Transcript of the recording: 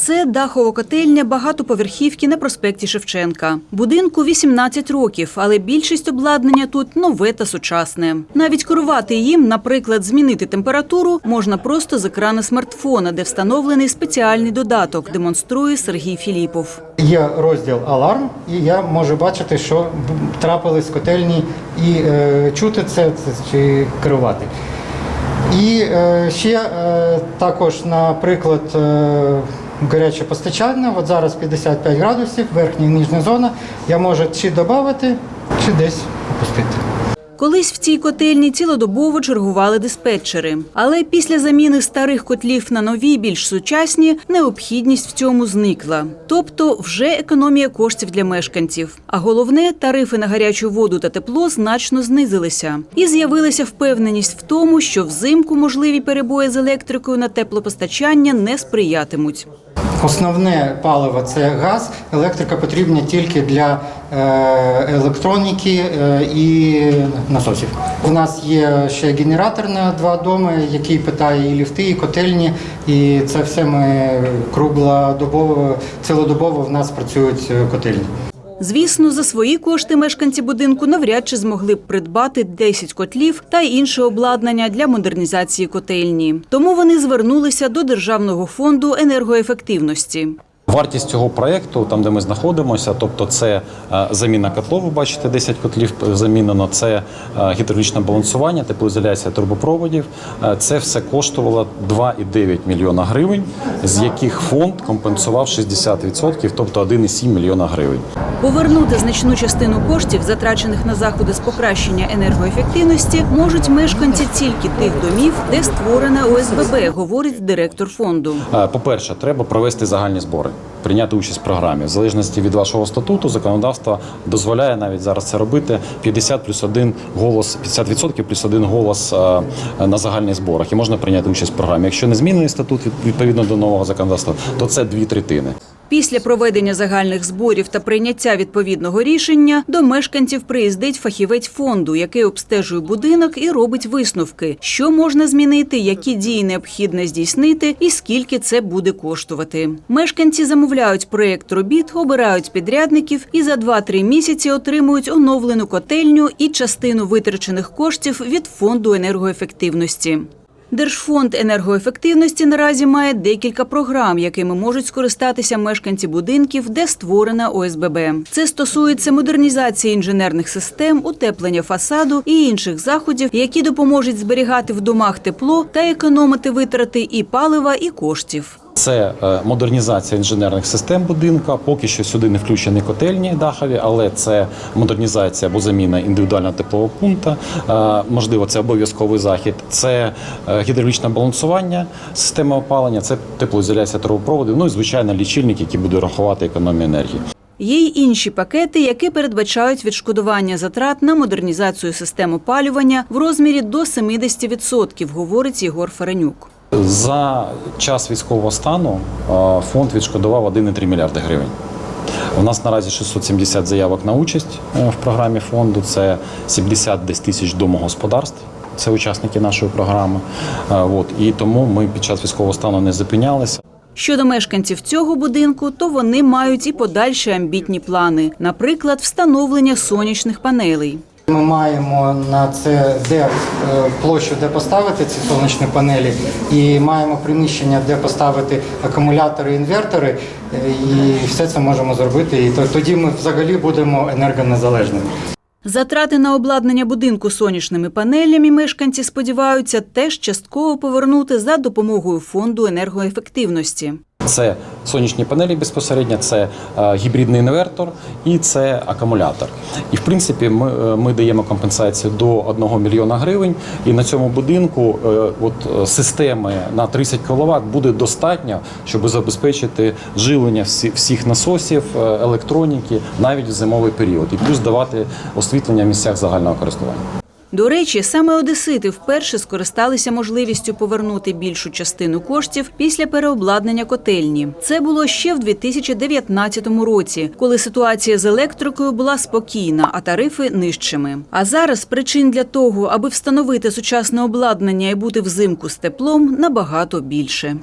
Це дахова котельня багатоповерхівки на проспекті Шевченка. Будинку 18 років, але більшість обладнання тут нове та сучасне. Навіть керувати їм, наприклад, змінити температуру, можна просто з екрану смартфона, де встановлений спеціальний додаток, демонструє Сергій Філіпов. Є розділ аларм, і я можу бачити, що трапилось в котельні, і е, чути це, це чи керувати. І е, ще е, також, наприклад, е, гаряче постачання. От зараз 55 градусів, верхня і нижня зона. Я можу чи додати, чи десь опустити. Колись в цій котельні цілодобово чергували диспетчери. Але після заміни старих котлів на нові, більш сучасні, необхідність в цьому зникла. Тобто вже економія коштів для мешканців. А головне, тарифи на гарячу воду та тепло значно знизилися. І з'явилася впевненість в тому, що взимку можливі перебої з електрикою на теплопостачання не сприятимуть. Основне паливо це газ. Електрика потрібна тільки для е, електроніки е, і насосів. У нас є ще генератор на два доми, який питає і ліфти, і котельні. І це все ми круглодобово, цілодобово в нас працюють котельні. Звісно, за свої кошти мешканці будинку навряд чи змогли б придбати 10 котлів та інше обладнання для модернізації котельні. Тому вони звернулися до Державного фонду енергоефективності. Вартість цього проєкту, там де ми знаходимося, тобто це е, заміна котлов, ви бачите, 10 котлів замінено, це е, гідравлічне балансування, теплоізоляція трубопроводів. Е, Це все коштувало 2,9 мільйона гривень, з яких фонд компенсував 60%, тобто 1,7 мільйона гривень. Повернути значну частину коштів, затрачених на заходи з покращення енергоефективності, можуть мешканці тільки тих домів, де створена ОСББ, говорить директор фонду. Е, По-перше, треба провести загальні збори, прийняти участь в програмі. В залежності від вашого статуту, законодавство дозволяє навіть зараз це робити 50 плюс один голос, 50% плюс один голос е, на загальних зборах. І можна прийняти участь в програмі. Якщо не змінений статут відповідно до нового законодавства, то це дві третини. Після проведення загальних зборів та прийняття відповідного рішення до мешканців приїздить фахівець фонду, який обстежує будинок і робить висновки, що можна змінити, які дії необхідно здійснити і скільки це буде коштувати. Мешканці замовляють проєкт робіт, обирають підрядників і за 2-3 місяці отримують оновлену котельню і частину витрачених коштів від фонду енергоефективності. Держфонд енергоефективності наразі має декілька програм, якими можуть скористатися мешканці будинків, де створена ОСББ. Це стосується модернізації інженерних систем, утеплення фасаду і інших заходів, які допоможуть зберігати в домах тепло та економити витрати і палива, і коштів. Це е, модернізація інженерних систем будинка. Поки що сюди не включені котельні дахові, але це модернізація або заміна індивідуального теплового пункту. Е, Можливо, це обов'язковий захід. Це е, гідравлічне балансування системи опалення, це теплоізоляція трубопроводів. Ну і звичайно лічильник, який буде рахувати економію енергії. Є й інші пакети, які передбачають відшкодування затрат на модернізацію систем опалювання в розмірі до 70%, говорить Єгор Фаренюк. За час військового стану фонд відшкодував 1,3 мільярди гривень. У нас наразі 670 заявок на участь е, в програмі фонду. Це 70 десь тисяч домогосподарств. Це учасники нашої програми. Е, От і тому ми під час військового стану не зупинялися. Щодо мешканців цього будинку, то вони мають і подальші амбітні плани, наприклад, встановлення сонячних панелей. Ми маємо на це де е, площу, де поставити ці сонячні панелі, і маємо приміщення, де поставити акумулятори, інвертори, е, і все це можемо зробити. І тоді ми взагалі будемо енергонезалежними. Затрати на обладнання будинку сонячними панелями мешканці сподіваються теж частково повернути за допомогою фонду енергоефективності. Це сонячні панелі безпосередньо, це е, гібридний інвертор і це акумулятор. І в принципі, ми, е, ми даємо компенсацію до 1 мільйона гривень. І на цьому будинку е, от, системи на 30 кВт буде достатньо, щоб забезпечити живлення всіх насосів, електроніки навіть в зимовий період, і плюс давати освітлення в місцях загального користування. До речі, саме одесити вперше скористалися можливістю повернути більшу частину коштів після переобладнання котельні. Це було ще в 2019 році, коли ситуація з електрикою була спокійна, а тарифи нижчими. А зараз причин для того, аби встановити сучасне обладнання і бути взимку з теплом, набагато більше.